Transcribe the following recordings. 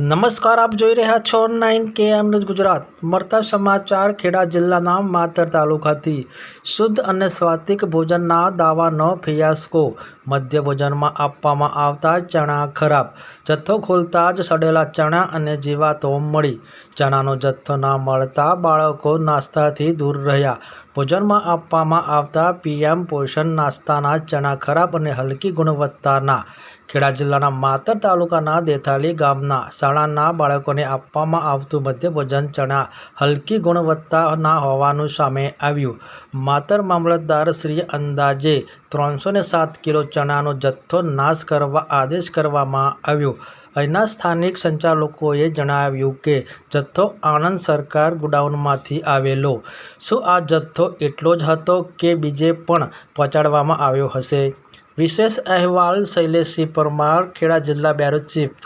નમસ્કાર, આપ જોઈ રહ્યા છો નાઇન કે એમ ગુજરાત. મળતા સમાચાર ખેડા જિલ્લાના માતર તાલુકાથી. શુદ્ધ અને સ્વાતિક ભોજનના દાવાનો ફિયાસ્કો. મધ્ય ભોજનમાં આપવામાં આવતા ચણા ખરાબ. જથ્થો ખોલતા જ સડેલા ચણા અને જીવાતો મળી. ચણાનો જથ્થો ના મળતા બાળકો નાસ્તાથી દૂર રહ્યા. ભોજનમાં આપવામાં આવતા પીએમ પોષણ નાસ્તાના ચણા ખરાબ અને હલકી ગુણવત્તાના ખેડા જિલ્લાના માતર તાલુકાના દેથાલી ગામના શાળાના બાળકોને આપવામાં આવતું મધ્ય ભોજન ચણા હલકી ગુણવત્તાના હોવાનું સામે આવ્યું. માતર મામલતદાર શ્રી અંદાજે ત્રણસો સાત કિલો ચણાનો જથ્થો નાશ કરવા આદેશ કરવામાં આવ્યો. અહીંના સ્થાનિક સંચાલકોએ જણાવ્યું કે જથ્થો આણંદ સરકાર ગોડાઉનમાંથી આવેલો. શું આ જથ્થો એટલો જ હતો કે બીજે પણ પહોંચાડવામાં આવ્યો હશે? વિશેષ અહેવાલ શૈલેષસિંહ પરમાર ખેડા જિલ્લા બેરો ચીફ.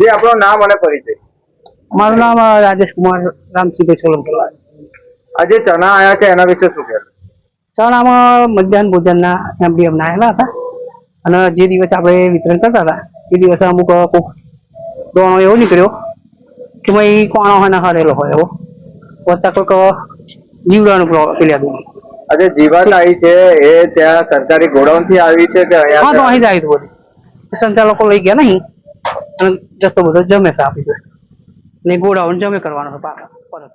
જે આપણું નામ અને પરિચય. મારું નામ રાજેશ કુમાર રામસિંહ સોલંકી આજે ચણા આયા છે એના વિશે શું કહેશો? શાળામાં મધ્યાહન ભોજનના એમડીએમ આવેલા હતા. અને જે દિવસે આપણે વિતરણ કરતા હતા એ દિવસે અમુક કોક દોણો એવો નીકળ્યો કે ભાઈ કોણો હોય ના હરેલો હોય એવો. વત્તા કોઈક જીવડાનું પેલા હતું આજે જીવાત આવી છે એ ત્યાં સરકારી ગોડાઉનથી આવી છે કે હા તો અહીં જ આવી બધું. સંચાલકો લઈ ગયા નહીં અને જથ્થો બધો જમે આપી દે ને ગોડાઉન જમે કરવાનો છે પાછા પરત.